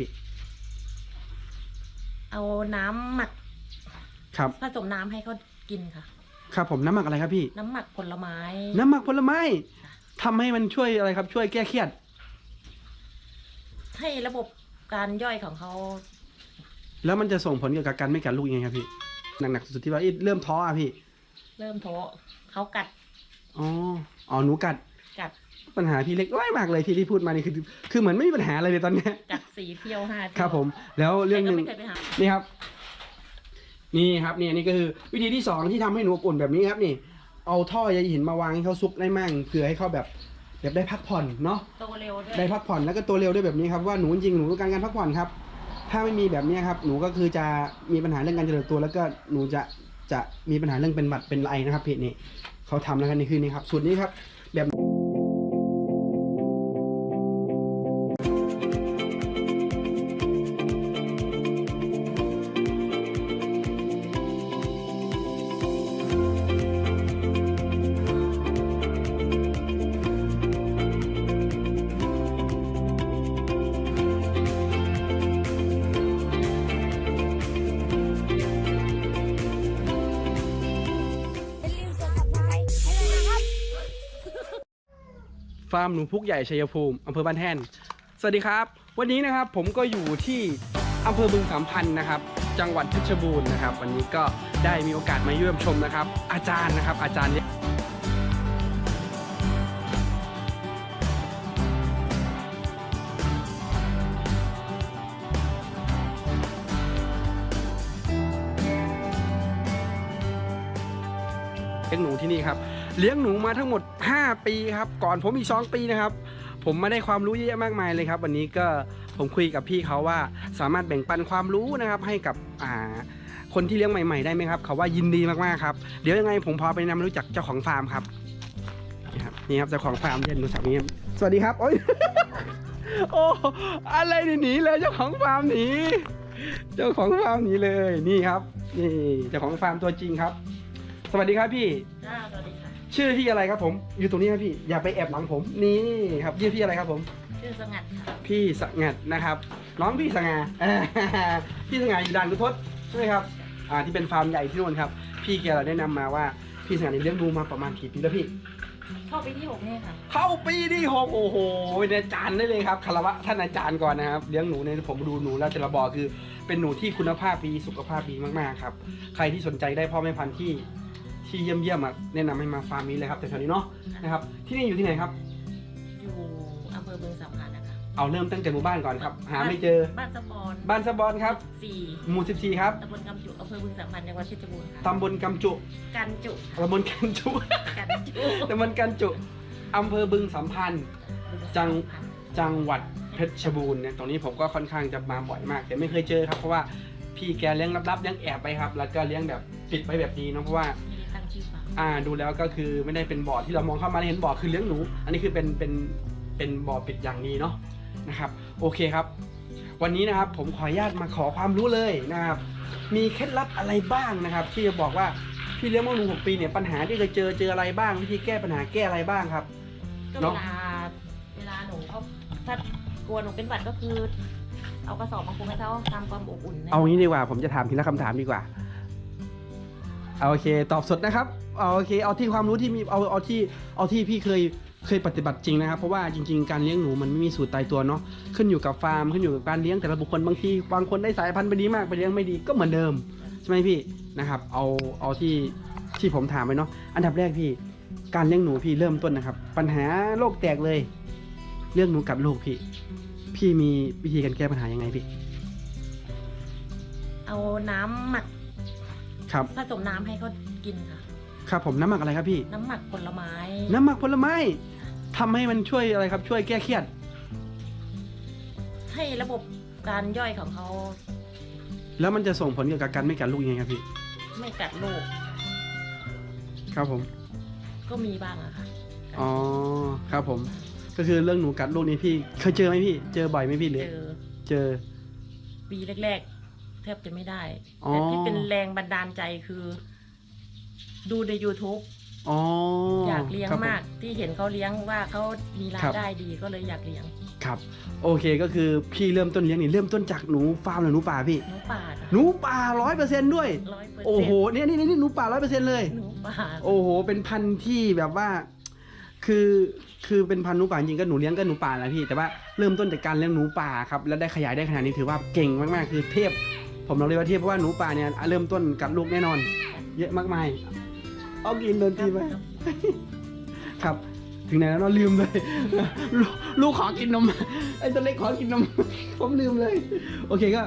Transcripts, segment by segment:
พี่ เอาน้ำหมักครับ ผสมน้ำให้เขากินค่ะ ครับผมน้ำหมักอะไรครับพี่ น้ำหมักผลไม้ น้ำหมักผลไม้ค่ะ ทำให้มันช่วยอะไรครับ ช่วยแก้เครียด ให้ระบบการย่อยของเขาแล้วมันจะส่งผลเกี่ยวกับการไม่กัดลูกยังไงครับพี่หนักๆสุดๆที่ว่าเอ๊ะเริ่มท้ออะพี่เริ่มโถเขากัดอ๋ออ๋อหนูกัดกัด ปัญหาพี่เล็กน้อยมากเลยที่ที่พูดมานี่คือ คือเหมือนไม่มีปัญหาอะไรเลยตอนเนี้ยกัดสีเที่ยวห้าเที่ยวครับผม แล้วเรื่องหแต่นึ่ก็งไม่เคยไปหา นี่ครับ นี่ครับนี่นี่ก็คือวิธีที่สองที่ทำให้หนูอบอุ่นแบบนี้ครับนี่ เอาท่อใยหินมาวางให้เขาซุกได้มั่งเพื่อให้เขาแบบแบบได้พักผ่อนเนาะ โตเร็วด้วยได้พักผ่อนแล้วก็ตัวเร็วด้วยแบบนี้ครับว่าหนูจริงๆหนูต้องการการพักผ่อนครับ ถ้าไม่มีแบบนี้ครับ หนูก็คือจะมีปัญหาเรื่องการเจริญตัว แล้วก็หนูจะจะมีปัญหาเรื่องเป็นหวัดเป็นไรนะครับเพจนี้เขาทำแล้วกันนี่คือนี่ครับสูตรนี้ครับแบบ ฟาร์มหนูพุกใหญ่ชัยภูมิอำเภอบ้านแท่นสวัสดีครับ วันนี้นะครับผมก็อยู่ที่อำเภอบึงสามพันธ์นะครับ จังหวัดเพชรบูรณ์นะครับ วันนี้ก็ได้มีโอกาสมาเยี่ยมชมนะครับ อาจารย์นะครับ อาจารย์ ลี้ยงหนูที่นี่ครับ เลี้ยงหนูมาทั้งหมด 5 ปีครับ ก่อนผมอีก2ปีนะครับ ผมมาได้ความรู้เยอะแยะมากมายเลยครับ วันนี้ก็ผมคุยกับพี่เขาว่าสามารถแบ่งปันความรู้นะครับให้กับอ่าคนที่เลี้ยงใหม่ๆได้ไหมครับเขาว่ายินดีมากๆครับเดี๋ยวยังไงผมพาไปนำรู้จักเจ้าของฟาร์มครับนี่ครับนี่ครับเจ้าของฟาร์มเรียนรู้จักนี้ครับสวัสดีครับโอ้ยโอ้อะไรหนีเลยเจ้าของฟาร์มหนีเจ้าของฟาร์มหนีเลยนี่ครับ นี่เจ้าของฟาร์มตัวจริงครับ สวัสดีครับพี่ จ้าสวัสดีค่ะ ชื่อพี่อะไรครับผม อยู่ตรงนี้ครับพี่ อย่าไปแอบหลังผม นี่ครับชื่อพี่อะไรครับผม ชื่อสงัดค่ะ พี่สงัดนะครับ น้องพี่สง่าอ่า พี่สง่าอยู่ด่านกุทศใช่ไหมครับ อ่า ที่เป็นฟาร์มใหญ่ที่นู่นครับ พี่แกเราแนะนำมาว่าพี่สง่าเนี่ยเลี้ยงดูมาประมาณกี่ปีแล้วพี่ เข้าไปที่หกนี่ค่ะ เข้าปีที่หกโอ้โหเป็นอาจารย์ได้เลยครับคารวะท่านอาจารย์ก่อนนะครับเลี้ยงหนูเนี่ยผมดูหนูแล้วแต่ละบอคือ เป็นหนูที่คุณภาพดีสุขภาพดีมากๆครับ ใครที่สนใจได้พ่อแม่พันธุ์ที่ ที่เยี่ยมๆอะแนะนำให้มาฟาร์มนี้เลยครับแต่แถวนี้เนาะนะครับ ที่นี่อยู่ที่ไหนครับ อยู่อำเภอบึงสามพันธ์นะคะ เอาเริ่มตั้งแต่หมู่บ้านก่อนครับ หาไม่เจอบ้านสะบอนบ้านสะบอนครับสี่หมู่14ครับตำบลกำจุอำเภอบึงสามพันธ์จังหวัดเพชรบูรณ์ค่ะตำบลกำจุกันจุตำบลกันจุ กันจุตำบลกันจุอำเภอบึงสัมพันธ์ จัง จังหวัดเพชรบูรณ์เนี่ยตรงนี้ผมก็ค่อนข้างจะมาบ่อยมาก แต่ไม่เคยเจอครับเพราะว่าพี่แกเลี้ยงลับๆเลี้ยงแอบไปครับ แล้วก็เลี้ยงแบบปิดไว้แบบดีเนาะเพราะว่าไม่ได้ตั้งชื่ อฟาร์มอ่าดูแล้วก็คือไม่ได้เป็นบ่อที่เรามองเข้ามาแล้วเห็นบ่อคือเลี้ยงหนู อันนี้คือเป็นเป็นเป็นบ่อปิดอย่างดีเนาะนะครับ โอเคครับ วันนี้นะครับผมขออนุญาตมาขอความรู้เลยนะครับ มีเคล็ดลับอะไรบ้างนะครับ ที่จะบอกว่าพี่เลี้ยงมาหนูหกปีเนี่ยปัญหาที่เคยเจอเจออะไรบ้างวิธีแก้ปัญหาแก้อะไรบ้างครับ ก็เนเวอะลาเวลาหนูเขาถ้ากลัวหนูเป็นหวัดก็คือ เอากระสอบมาคลุมให้เขาตามความอบอุ่นนะเอางี้ดีกว่าผมจะถามทีละคำถามดีกว่าเอาโอเค ตอบสดนะครับ เอาโอเคเอาที่ความรู้ที่มีเอาเอาที่เอาที่พี่เคยเคยปฏิบัติจริงนะครับ เพราะว่าจริง ๆ การเลี้ยงหนูมันไม่มีสูตรตายตัวเนาะขึ้นอยู่กับฟาร์มขึ้นอยู่กับการเลี้ยงแต่ละบุคคลบางทีบางคนได้สายพันธุ์ไปดีมากไปเลี้ยงไม่ดีก็เหมือนเดิมใช่ไหมพี่นะครับ เอาเอาที่ที่ผมถามไปเนาะอันดับแรกพี่ การเลี้ยงหนูพี่เริ่มต้นนะครับ ปัญหาโรคแตกเลย เรื่องหนูกัดลูกพี่ พี่มีวิธีการแก้ปัญหายังไงพี่ เอาน้ำหมักครับผสมน้ำให้เขากินค่ะ ครับผมน้ำหมักอะไรครับพี่ น้ำหมักผลไม้ น้ำหมักผลไม้ทำให้มันช่วยอะไรครับ ช่วยแก้เครียด ให้ระบบการย่อยของเขาแล้วมันจะส่งผลเกี่ยวกับการไม่กัดลูกยังไงครับพี่ ไม่กัดลูกครับผมก็มีบ้างอะค่ะอ๋อครับผม ก็คือเรื่องหนูกัดลูกนี้พี่ เคยเจอไหมพี่ เจอบ่อยไหมพี่หรืเจออเจอปีแรกๆ แทบจะไม่ได้อ๋อแต่ที่เป็นแรงบันดาลใจคือ ดูใน YouTube อ๋ออยากเลี้ยงครับผมาก ที่เห็นเขาเลี้ยงว่าเขามีราครัยบได้ดีก็เลยอยากเลี้ยงครับ โอเคก็คือพี่เริ่มต้นเลี้ยงนี่เริ่มต้นจากหนูฟาร์มหรือหนูป่าพี่ หนูป่าหนูป่าร้อยเปอร์เซ็นต์ด้วย ร้อยเปอร์เซ็นต์โอ้โหเนี่ยนี่นี่หนูป่าร้อยเปอร์เซ็นต์เลย หนูป่าโอ้โห เป็นพันธุ์ที่แบบว่า คือ คือเป็นพันธุ์หนูป่าจริงก็หนูเลี้ยงก็หนูป่าแหละพี่ แต่ว่าเริ่มต้นจากการเลี้ยงหนูป่าครับ แล้วได้ขยายได้ขนาดนี้ถือว่าเก่งมากๆ คือเทพ ผมลองเรียกว่าเทพเพราะว่าหนูป่าเนี่ยเริ่มต้นกัดลูกแน่นอน เยอะมากมาย เอากินโดนตีไปครับ ถึงไหนแล้วเนาะลืมเลยลูกลูกขอกินนมไอ้ตัวเล็กขอกินนม ผมลืมเลย โอเคก็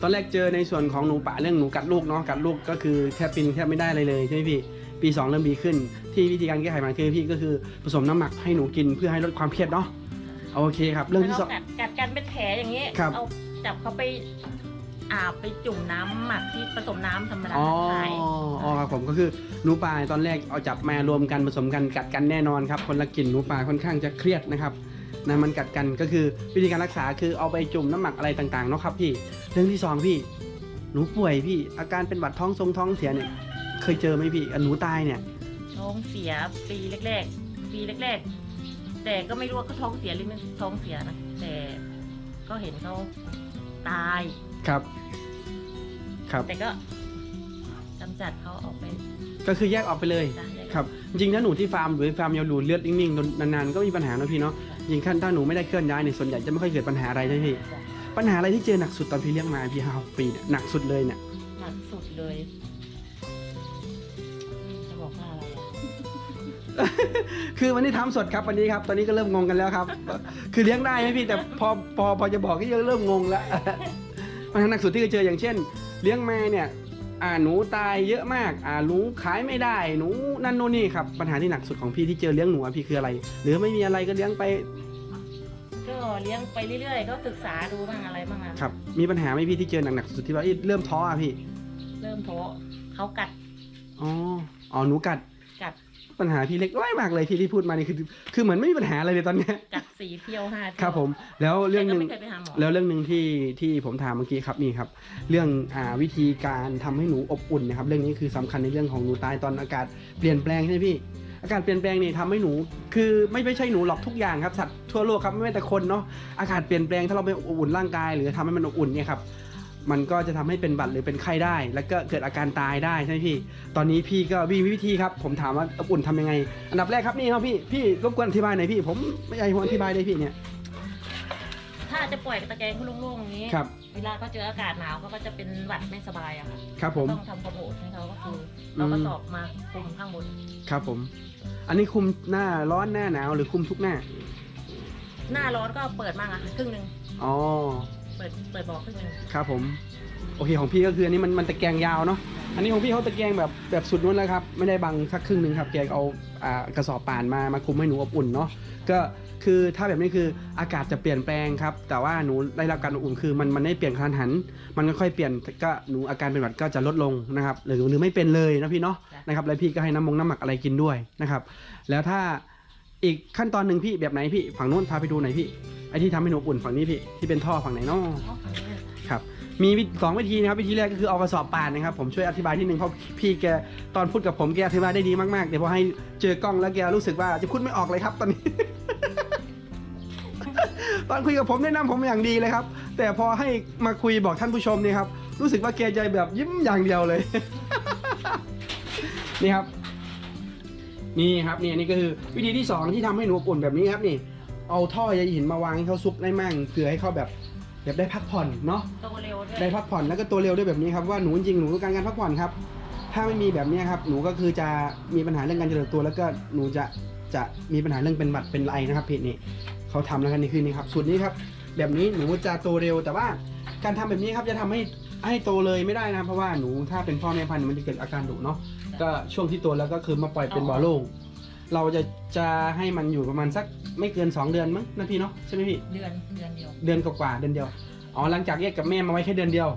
ตอนแรกเจอในส่วนของหนูป่าเรื่องหนูกัดลูกเนาะกัดลูกก็คือแทบปินแทบไม่ได้เลยเลยใช่ไหมพี่ปีสองเริ่มดีขึ้น ที่วิธีการแก้ไขมันคือพี่ก็คือผสมน้ำหมักให้หนูกินเพื่อให้ลดความเครียดเนาะโอเคครับ เรื่องที่สองแล้วกัดกัดกันเป็นแผลอย่างนี้ครับเอาจับเขาไป อาบไปจุ่มน้ำหมักที่ผสมน้ำธรรมดาอ๋อหายอ๋อครับผมก็คือหนูป่าตอนแรกเอาจับมารวมกันผสมกันกัดกันแน่นอนครับคนละกลิ่นหนูป่าค่อนข้างจะเครียดนะครับนะมันกัดกันก็คือวิธีการรักษาคือเอาไปจุ่มน้ำหมักอะไรต่างๆเนาะครับพี่เรื่องที่สองพี่หนูป่วยพี่อาการเป็นหวัดท้องทรงท้องเสียเนี่ยเคยเจอไหมพี่อะหนูตายเนี่ย ท้องเสียปีแรกๆปีแรกๆ แต่ก็ไม่รู้ว่าเขาท้องเสียหรือไม่ท้องเสียนะแต่ก็เห็นเขาตาย ครับ ครับ แต่ก็กำจัดเขาออกไปก็คือแยกออกไปเลยได้เลยครับ จริงๆถ้าหนูที่ฟาร์มหรือฟาร์มยาวหลูเลือดนิ่งๆนานๆก็มีปัญหาเนอะพี่เนาะยิงขั้นถ้าหนูไม่ได้เคลื่อนย้ายเนี่ยส่วนใหญ่จะไม่ค่อยเกิดปัญหาอะไรใช่ไหมพี่ปัญหาอะไรที่เจอหนักสุดตอนพี่เลี้ยงมาพี่ห้าหกปีเนี่ยหนักสุดเลยเนี่ยหนักสุดเลย จะบอกว่าอะไรอะคือวันนี้ทำสดครับวันนี้ครับ ตอนนี้ก็เริ่มงงกันแล้วครับ คือเลี้ยงได้ไหมพี่แต่พอพอพอจะบอกก็ยังเริ่มงงแล้ว ปัญหาหนักสุดที่เคยเจออย่างเช่น เลี้ยงมาเนี่ยอ่าหนูตายเยอะมากอ่าหนูขายไม่ได้หนูนั่นโน่นนี่ครับปัญหาที่หนักสุดของพี่ที่เจอเลี้ยงหนูอะพี่คืออะไร หรือไม่มีอะไรก็เลี้ยงไปก็เลี้ยงไปเรื่อยๆ ก็ศึกษาดูบ้างอะไรบ้างอะครับมีปัญหาไหมพี่ที่เจอหนักๆสุดที่ว่าเอ้ยเริ่มท้ออะพี่ เริ่มโถเขากัดอ๋ออ๋อหนูกัดกัด ปัญหาพี่เล็กน้อยมากเลยที่ที่พูดมานี่คือ คือเหมือนไม่มีปัญหาอะไรเลยตอนเนี้ยกัดสี่เที่ยวห้าเที่ยวครับผม แล้วเรื่องหนึ่งแต่ก็ไม่เคยไปหาหมอ แล้วเรื่องหนึ่งที่ที่ผมถามเมื่อกี้ครับนี่ครับ เรื่องอ่าวิธีการทำให้หนูอบอุ่นนะครับ เรื่องนี้คือสำคัญในเรื่องของหนูตายตอนอากาศเปลี่ยนแปลงใช่ไหมพี่ อากาศเปลี่ยนแปลงนี่ทำให้หนู คือไม่ไม่ใช่หนูหรอกทุกอย่างครับสัตว์ทั่วโลกครับไม่ว่าแต่คนเนาะอากาศเปลี่ยนแปลงถ้าเราไปอบอุ่นร่างกาย หรือทำให้มันอบอุ่นเนี่ยครับ มันก็จะทำให้เป็นบัตรหรือเป็นไข้ได้ แล้วก็เกิดอาการตายได้ใช่ไหมพี่ ตอนนี้พี่ก็มีวิธีครับ ผมถามว่าอบอุ่นทำยังไง อันดับแรกครับนี่ครับพี่ พี่รบกวนอธิบายหน่อยพี่ ผมไม่อยากให้ผมอธิบายเลยพี่เนี่ย ถ้าจะปล่อยตะแกรงเขาโล่งๆอย่างนี้ ครับ เวลาเขาเจออากาศหนาวเขาก็จะเป็นหวัดไม่สบายอะค่ะ ครับผม ต้องทำความอบอุ่นให้เขาก็คือเราก็สอบมาคลุมข้างบน ครับผม อันนี้คุมหน้าร้อนหน้าหนาวหรือคุมทุกหน้า หน้าร้อนก็เปิดมากอะครึ่งหนึ่งอ๋อ เปิดเปิดบอกครึ่งหนึ่งครับผม โอเคของพี่ก็คืออันนี้มันมันตะแกรงยาวเนาะ อันนี้ของพี่เขาตะแกรงแบบแบบสุดนู้นแล้วครับ ไม่ได้บังสักครึ่งหนึ่งครับ แกเอาอ่ากระสอบป่านมามาคุมให้หนูอบอุ่นเนาะ ก็คือถ้าแบบนี้คืออากาศจะเปลี่ยนแปลงครับ แต่ว่าหนูได้รับการอบอุ่นคือมันมันไม่เปลี่ยนกระทันหัน มันค่อยๆเปลี่ยนก็หนูอาการเป็นหวัดก็จะลดลงนะครับ หรือหรือไม่เป็นเลยนะพี่เนาะ นะครับ แล้วพี่ก็ให้น้ำมงน้ำหมักอะไรกินด้วยนะครับ แล้วถ้า อีกขั้นตอนหนึ่งพี่แบบไหนพี่ฝั่งนู้นพาไปดูหน่อยพี่ไอที่ทำให้หนูอบอุ่นฝั่งนี้พี่ที่เป็นท่อฝั่งไหนเนาะอ๋อฝั่งนี้ครับมีวิสองวิธีนะครับวิธีแรกก็คือเอากระสอบป่านนะครับผมช่วยอธิบายที่หนึ่งเพราะพี่แกตอนพูดกับผมแกอธิบายได้ดีมากๆเดี๋ยวพอให้เจอกล้องแล้วแกรู้สึกว่าจะพูดไม่ออกเลยครับ ตอนนี้ ตอนคุยกับผมแนะนำผมอย่างดีเลยครับ แต่พอให้มาคุยบอกท่านผู้ชมนี่ครับรู้สึกว่าแกใจแบบยิ้มอย่างเดียวเลยนี่ครับ นี่ครับนี่อันนี่ก็คือวิธีที่สองที่ทำให้หนูอบอุ่นแบบนี้ครับนี่ เอาท่อใยหินมาวางให้เขาซุกได้มั่งเพื่อให้เขาแบบแบบได้พักผ่อนเนาะโตเร็วด้วยได้พักผ่อนแล้วก็ตัวเร็วด้วยแบบนี้ครับว่าหนูจริงๆหนูต้องการการพักผ่อนครับ ถ้าไม่มีแบบนี้ครับหนูก็คือจะมีปัญหาเรื่องการเจริญตัว แล้วก็หนูจะจะมีปัญหาเรื่องเป็นหวัดเป็นไรนะครับเพจนี้เขาทำแล้วกันนี่คือนี่ครับสูตรนี้ครับ แบบนี้หนูจะโตเร็วแต่ว่าการทำแบบนี้ครับจะทำให้ให้โตเลยไม่ได้นะครับเพราะว่าหนูถ้าเป็นพ่อแม่พันธุ์มันจะเกิดอาการดุเนาะ ก็ช่วงที่โตแล้วก็คือมาปล่อยเป็นบ่อโล่งเราจะจะให้มันอยู่ประมาณสักไม่เกิน 2 เดือนมั้งนะพี่เนาะใช่ไหมพี่เดือนเดือนเดียวเดือนกว่าๆเดือนเดียวอ๋อหลังจากแยกกับแม่มาไว้แค่เดือนเดียว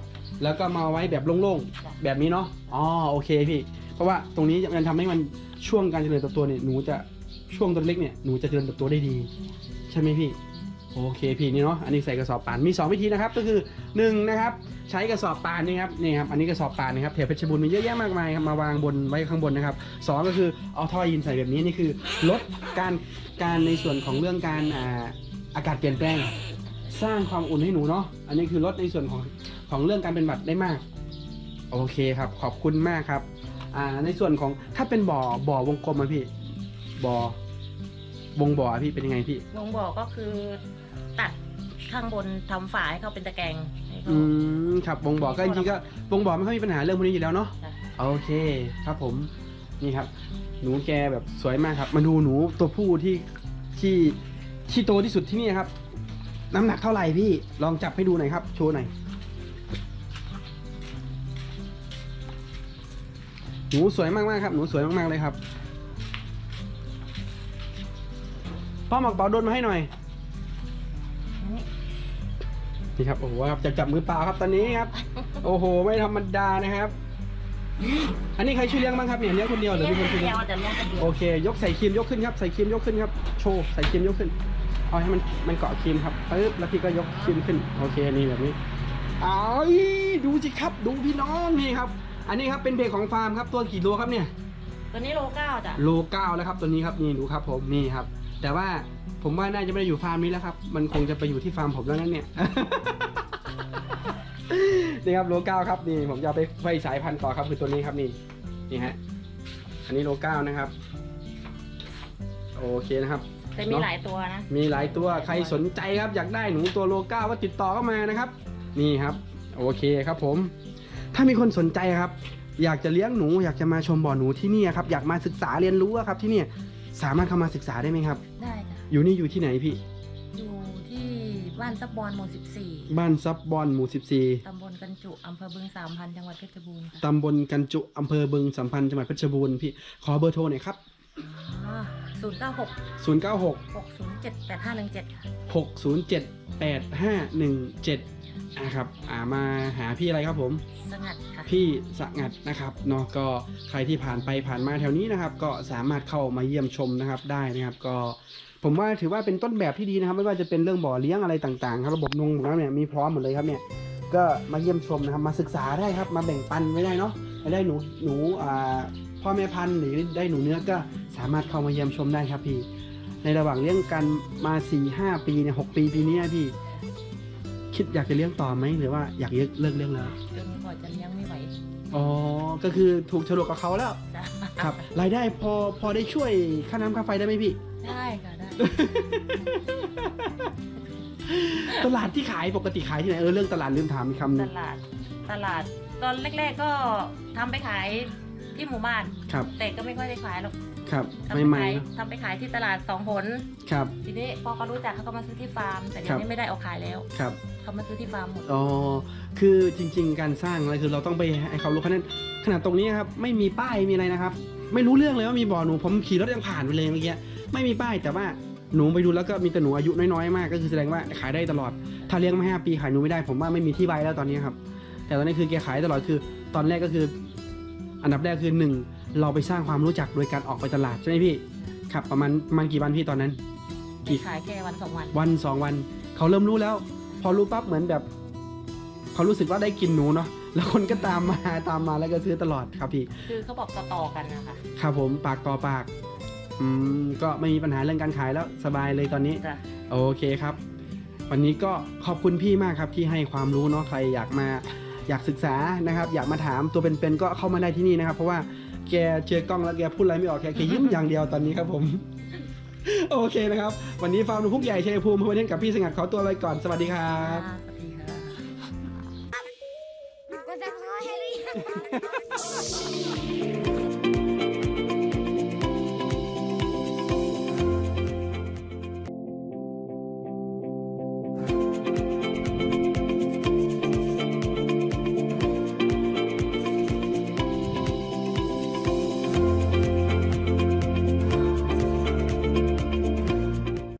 แล้วก็มาไว้แบบโล่งๆแบบนี้เนาะอ๋อโอเคพี่ เพราะว่าตรงนี้มันทำให้มันช่วงการเจริญเติบโตเนี่ยหนูจะช่วงต้นเล็กเนี่ยหนูจะเจริญเติบโตได้ดี ใช่ไหมพี่ โอเคพี่นี่เนาะอันนี้ใส่กระสอบป่านมี 2 วิธีนะครับก็คือ1นะครับใช้กระสอบป่านนี่ครับนี่ครับอันนี้กระสอบป่านนะครับแถวเพชรบูรณ์มีเยอะแยะมากมายครับมาวางบนไว้ข้างบนนะครับสองก็คือเอาท่อยินใส่แบบนี้นี่คือลดการการในส่วนของเรื่องการอ่าอากาศเปลี่ยนแปลงสร้างความอุ่นให้หนูเนาะอันนี้คือลดในส่วนของของเรื่องการเป็นหวัดได้มากโอเคครับขอบคุณมากครับอ่าในส่วนของถ้าเป็นบ่อบ่อวงกลมอะพี่บ่อวงบ่อพี่เป็นยังไงพี่วงบ่อกก็คือ ตัดข้างบนทำฝาให้เขาเป็นตะแกรงให้เขา อืมครับวงบ่อก็จริงๆก็วงบ่อไม่ค่อยมีปัญหาเรื่องพวกนี้อยู่แล้วเนาะจ้ะโอเคครับผมนี่ครับ หนูแกแบบสวยมากครับ มาดูหนูตัวผู้ที่ที่ที่โตที่สุดที่นี่ครับ น้ำหนักเท่าไหร่พี่ลองจับให้ดูหน่อยครับ โชว์หน่อยหนูสวยมากๆครับ หนูสวยมากๆเลยครับพ่อหมักเป๋าโดนมาให้หน่อยนี่ นี่ครับโอ้โหครับจะจับมือเปล่าครับตอนนี้ครับ โอ้โห ไม่ธรรมดานะครับ อันนี้ใครช่วยเลี้ยงบ้างครับเนี่ยเลี้ยงคนเดียวหรือมีคนช่วยเลี้ยงเดียวแต่เลี้ยงคนเดียวโอเค ยกใส่ครีมยกขึ้นครับใส่ครีมยกขึ้นครับโชว์ใส่ครีมยกขึ้นเอาให้มันมันเกาะครีมครับปึ๊บแล้วพี่ก็ยกครีมขึ้นโอเคนี่แบบนี้อ้ายดูสิครับดูพี่น้องนี่ครับ อันนี้ครับเป็นเพจของฟาร์มครับตัวกี่โลครับเนี่ยตัวนี้โลเก้าจ้ะโลเก้าแล้วครับตัวนี้ครับนี่ดูครับผมนี่ครับ แต่ว่า ผมว่าน่าจะไม่ได้อยู่ฟาร์มนี้แล้วครับ มันคงจะไปอยู่ที่ฟาร์มผมแล้วนั่นเนี่ย นี่ครับโลเก้าครับนี่ผมจะเอาไปไฟสายพันธุ์ต่อครับคือตัวนี้ครับนี่นี่ฮะ อันนี้โลเก้านะครับ โอเคนะครับ แต่มีหลายตัวนะ มีหลายตัวใครสนใจครับ อยากได้หนูตัวโลเก้าก็ติดต่อเข้ามานะครับ นี่ครับ โอเคครับผม ถ้ามีคนสนใจครับ อยากจะเลี้ยงหนู อยากจะมาชมบ่อหนูที่นี่ครับ อยากมาศึกษาเรียนรู้อะครับที่เนี่ยสามารถเข้ามาศึกษาได้ไหมครับ ได้จ้ะ อยู่นี่อยู่ที่ไหนพี่ อยู่ที่บ้านซับบอนหมู่สิบสี่บ้านซับบอนหมู่ ตำบลกันจุอำเภอบึงสามพันจังหวัดเพชรบูรณ์ค่ะ14ตำบลกันจุอำเภอบึงสัมพันธ์จังหวัดเพชรบูรณ์พี่ ขอเบอร์โทรหน่อยครับ ศูนย์เก้าหก096 หกศูนย์เจ็ดแปดห้าหนึ่งเจ็ด607 8517นะครับอ่ามาหาพี่อะไรครับผม สงัดค่ะ พี่สงัดนะครับเนาะก็ใครที่ผ่านไปผ่านมาแถวนี้นะครับ ก็สามารถเข้ามาเยี่ยมชมนะครับได้นะครับ ก็ผมว่าถือว่าเป็นต้นแบบที่ดีนะครับ ไม่ว่าจะเป็นเรื่องบ่อเลี้ยงอะไรต่างๆครับระบบนงของเราเนี่ยมีพร้อมหมดเลยครับเนี่ยก็มาเยี่ยมชมนะครับมาศึกษาได้ครับมาแบ่งปันไว้ได้เนาะไม่ได้หนูหนูอ่า พ่อแม่พันธุ์หรือได้หนูเนื้อก็สามารถเข้ามาเยี่ยมชมได้ครับพี่ ในระหว่างเลี้ยงกันมาสี่ห้าปีเนี่ยหกปีปีนี้นะพี่ คิดอยากจะเลี้ยงต่อไหมหรือว่าอยากเลิกเลิกเลี้ยงแล้วจนกว่าจะเลี้ยงไม่ไหวอ๋อก็คือถูกฉลกกับเขาแล้วจ้ะครับรายได้พอพอได้ช่วยค่าน้ำค่าไฟได้ไหมพี่ ได้ค่ะได้ ตลาดที่ขายปกติขายที่ไหนเออเรื่องตลาดลืมถามอีกคำหนึตงลาดตลาดตอนแรก ๆก็ทำไปขาย ที่หมู่บ้าน ครับแต่ก็ไม่ค่อยได้ขายหรอกครับทำไปใหม่ขายๆเนอะทำไปขายที่ตลาดสองผลครับ ทีนี้พอเขารู้จักเขาก็มาซื้อที่ฟาร์ม แต่เดี๋ครัยวบนี้ไม่ได้เอาขายแล้ว ครับ เขามาซื้อที่ฟาร์มหมด อ๋อ คือจริง ๆ การสร้างอะไรคือเราต้องไปให้เขารู้ขนาดขนาดตรงนี้ครับ ไม่มีป้ายมีอะไรนะครับ ไม่รู้เรื่องเลยว่ามีบ่อหนู ผมขี่รถยังผ่านไปเลยเมื่อกี้ ไม่มีป้ายแต่ว่าหนูไปดูแล้วก็มีแต่หนูอายุน้อยๆมาก ก็คือแสดงว่าขายได้ตลอด ถ้าเลี้ยงมาห้าปีขายหนูไม่ได้ผมว่าไม่มีที่ใบแล้วตอนนี้ครับ แต่ตอนนี้คือแกขายตลอดคือ ตอนแรกก็คือ อันดับแรกคือหนึ่งเราไปสร้างความรู้จักโดยการออกไปตลาดใช่ไหมพี่ครับประมาณประมาณกี่วันพี่ตอนนั้นกี่ขายแค่วันสองวัน วันสองวัน เขาเริ่มรู้แล้ว พอรู้ปั๊บเหมือนแบบ เขารู้สึกว่าได้กินหนูเนาะแล้วคนก็ตามมาตามมาแล้วก็ซื้อตลอดครับพี่ คือเขาบอกต่อๆกันนะคะครับผมปากต่อปากอืมก็ไม่มีปัญหาเรื่องการขายแล้วสบายเลยตอนนี้จ้ะโอเคครับ วันนี้ก็ขอบคุณพี่มากครับที่ให้ความรู้เนาะใครอยากมา อยากศึกษานะครับ อยากมาถามตัวเป็นๆก็เข้ามาได้ที่นี่นะครับ เพราะว่าแกเจอกล้องแล้วแกพูดอะไรไม่ออกแกแกยิ้มอย่างเดียวตอนนี้ครับผม โอเคนะครับ วันนี้ฟาร์มนกพุกใหญ่ชัยภูมิพมาเล่นกับพี่สงัดขอตัวไปก่อนสวัสดีครับ สวัสดีค่ะ ก็จะพอให้หรือยัง